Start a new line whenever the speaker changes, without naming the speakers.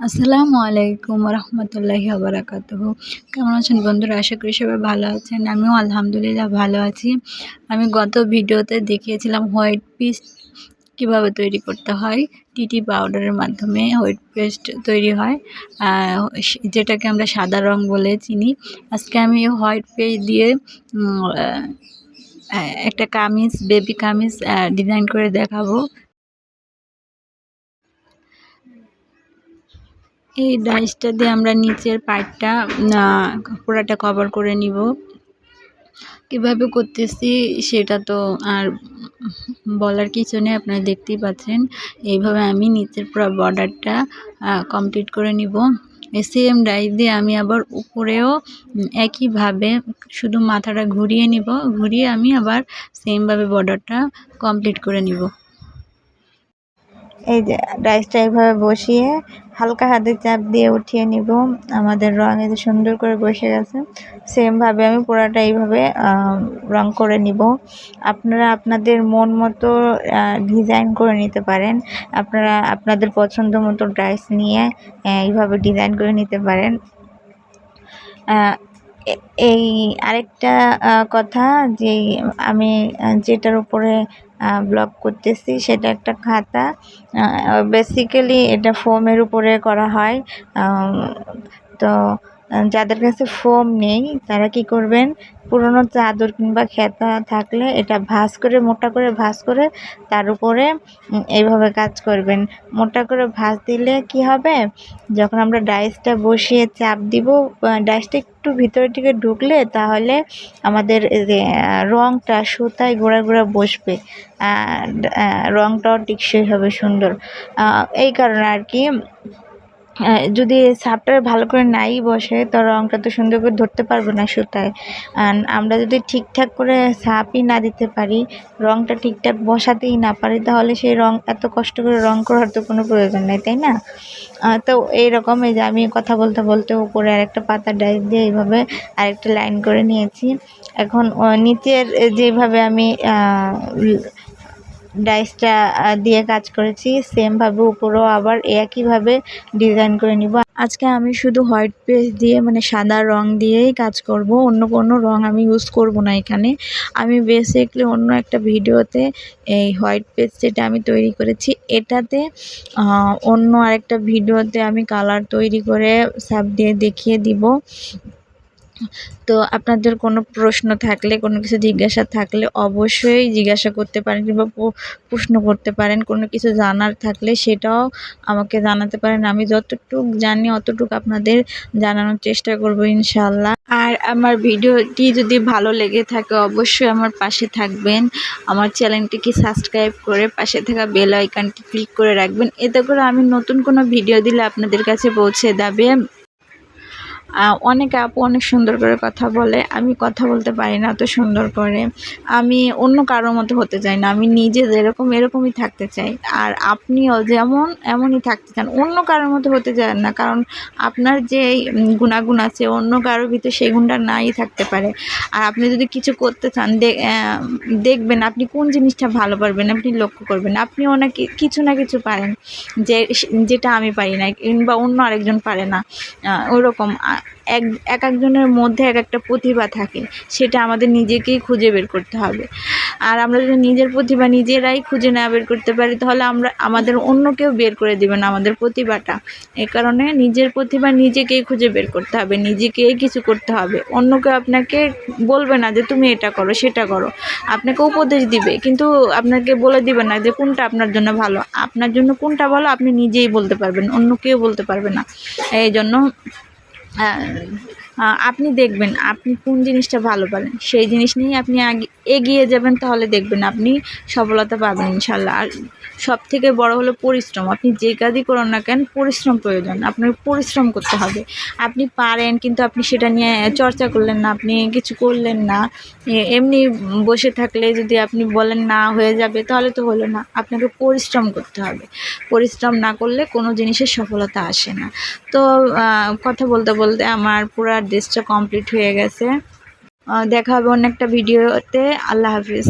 আসসালামু আলাইকুম রহমতুল্লাহি আবরাকাতুহ কেমন আছেন বন্ধুরা? আশা করি সবাই ভালো আছেন। আমিও আলহামদুলিল্লাহ ভালো আছি। আমি গত ভিডিওতে দেখিয়েছিলাম হোয়াইট পিস কীভাবে তৈরি করতে হয়। টিটি পাউডারের মাধ্যমে হোয়াইট পেস্ট তৈরি হয়। যেটাকে আমরা সাদা রং বলে চিনি। আজকে আমি হোয়াইট পেস্ট দিয়ে একটা কামিজ, বেবি কামিজ ডিজাইন করে দেখাবো। এই ডাইসটা দিয়ে আমরা নিচের পার্টটা পুরাটা কভার করে নিব। কীভাবে করতেছি সেটা তো আর বলার কিছু নেই, আপনারা দেখতেই পাচ্ছেন। এইভাবে আমি নিচের পুরো বর্ডারটা কমপ্লিট করে নিব। সেম ডাইস দিয়ে আমি আবার উপরেও একইভাবে শুধু মাথাটা ঘুরিয়ে নিব। ঘুরিয়ে আমি আবার সেমভাবে বর্ডারটা কমপ্লিট করে নিব।
এই যে রাইসটা এইভাবে বসিয়ে হালকা হাতে চাপ দিয়ে উঠিয়ে নিব। আমাদের রং এই সুন্দর করে বসে গেছে। সেমভাবে আমি পুরাটা এইভাবে রং করে নিব। আপনারা আপনাদের মন মতো ডিজাইন করে নিতে পারেন। আপনারা আপনাদের পছন্দ মতো ড্রাইস নিয়ে এইভাবে ডিজাইন করে নিতে পারেন। এই আরেকটা কথা যে আমি যেটার উপরে ব্লগ করতেছি সেটা একটা খাতা। বেসিক্যালি এটা ফোমের উপরে করা হয়। তো যাদের কাছে ফোম নেই, তারা কি করবেন? পুরনো চাদর কিংবা খেতা থাকলে এটা ভাঁজ করে, মোটা করে ভাঁজ করে তার উপরে এইভাবে কাজ করবেন। মোটা করে ভাঁজ দিলে কি হবে? যখন আমরা ডাইসটা বসিয়ে চাপ দিব ডাইসটা একটু ভিতরের দিকে ঢুকলে তাহলে আমাদের রঙটা সুতায় গোড়া গোড়া বসবে। রঙটাও টিকসই হবে সুন্দর। এই কারণে আর কি যদি সাপটা ভালো করে নাই বসে, তো রঙটা তো সুন্দর করে ধরতে পারব না সুতায়। আমরা যদি ঠিকঠাক করে সাপই না দিতে পারি রঙটা ঠিকঠাক বসাতেই না পারি, তাহলে সেই রং, এত কষ্ট করে রং করার তো কোনো প্রয়োজন নেই, তাই না? তো এইরকম এই যে আমি কথা বলতে বলতে উপরে আরেকটা পাতা ডাইস দিয়ে এইভাবে আরেকটা লাইন করে নিয়েছি। এখন নিচের যেভাবে আমি ডাইসটা দিয়ে কাজ করেছি। সেমভাবে উপরেও আবার একইভাবে ডিজাইন করে নিব। আজকে আমি শুধু হোয়াইট পেস্ট দিয়ে মানে সাদা রং দিয়েই কাজ করব। অন্য কোনো রং আমি ইউজ করব না এখানে। আমি বেসিকলি অন্য একটা ভিডিওতে এই হোয়াইট পেস্ট যেটা আমি তৈরি করেছি, এটাতে অন্য আরেকটা ভিডিওতে আমি কালার তৈরি করে স্যাপ দিয়ে দেখিয়ে দিব। তো আপনাদের কোনো প্রশ্ন থাকলে, কোনো কিছু জিজ্ঞাসা থাকলে অবশ্যই জিজ্ঞাসা করতে পারেন কিংবা প্রশ্ন করতে পারেন। কোনো কিছু জানার থাকলে সেটাও আমাকে জানাতে পারেন। আমি যতটুক জানি অতটুকু আপনাদের জানানোর চেষ্টা করব ইনশাল্লাহ আর আমার ভিডিওটি যদি ভালো লেগে থাকে অবশ্যই আমার পাশে থাকবেন। আমার চ্যানেলটিকে সাবস্ক্রাইব করে পাশে থাকা বেল আইকনটি ক্লিক করে রাখবেন। এতে করে আমি নতুন কোনো ভিডিও দিলে আপনাদের কাছে পৌঁছে যাবে। অনেক আপু অনেক সুন্দর করে কথা বলে। আমি কথা বলতে পারি না অত সুন্দর করে। আমি অন্য কারোর মতো হতে চাই না। আমি নিজে যেরকম এরকমই থাকতে চাই। আর আপনিও যেমন, এমনই থাকতে চান। অন্য কারোর মতো হতে চান না। কারণ আপনার যে গুণাগুণ আছে, অন্য কারোর ভিতরে সেই গুণটা নাই থাকতে পারে। আর আপনি যদি কিছু করতে চান দেখবেন আপনি কোন জিনিসটা ভালো পারবেন, আপনি লক্ষ্য করবেন। আপনি অনেক কিছু না কিছু পারেন যে, যেটা আমি পারি না কিংবা অন্য আরেকজন পারে না। ওরকম। এক এক একজনের মধ্যে এক একটা প্রতিভা থাকে, সেটা আমাদের নিজেকেই খুঁজে বের করতে হবে। আর আমরা যদি নিজের প্রতিভা নিজেরাই খুঁজে না বের করতে পারি, তাহলে আমরা, আমাদের অন্য কেউ বের করে দেবে না আমাদের প্রতিভাটা। এ কারণে নিজের প্রতিভা নিজেকেই খুঁজে বের করতে হবে, নিজেকেই কিছু করতে হবে। অন্য কেউ আপনাকে বলবে না যে, তুমি এটা করো, সেটা করো। আপনাকে উপদেশ দিবে, কিন্তু আপনাকে বলে দিবে না যে, কোনটা আপনার জন্য ভালো? আপনার জন্য কোনটা ভালো, আপনি নিজেই বলতে পারবেন, অন্য কেউ বলতে পারবে না। এই জন্য আপনি দেখবেন, আপনি কোন জিনিসটা ভালো পারেন? সেই জিনিস নিয়েই আপনি আগে এগিয়ে যাবেন, তাহলে দেখবেন আপনি সফলতা পাবেন ইনশাল্লাহ আর সব থেকে বড় হলো পরিশ্রম। আপনি যে কাজই করুন না কেন, পরিশ্রম প্রয়োজন। আপনার পরিশ্রম করতে হবে। আপনি পারেন, কিন্তু আপনি সেটা নিয়ে চর্চা করলেন না, আপনি কিছু করলেন না। এমনি বসে থাকলে যদি আপনি বলেন না, হয়ে যাবে, তাহলে তো হলো না। আপনাকে পরিশ্রম করতে হবে। পরিশ্রম না করলে কোনো জিনিসের সফলতা আসে না। তো কথা বলতে বলতে আমার পুরা ড্রেসটা কমপ্লিট হয়ে গেছে। দেখা হবে অন্য একটা ভিডিওতে আল্লাহ হাফিজ।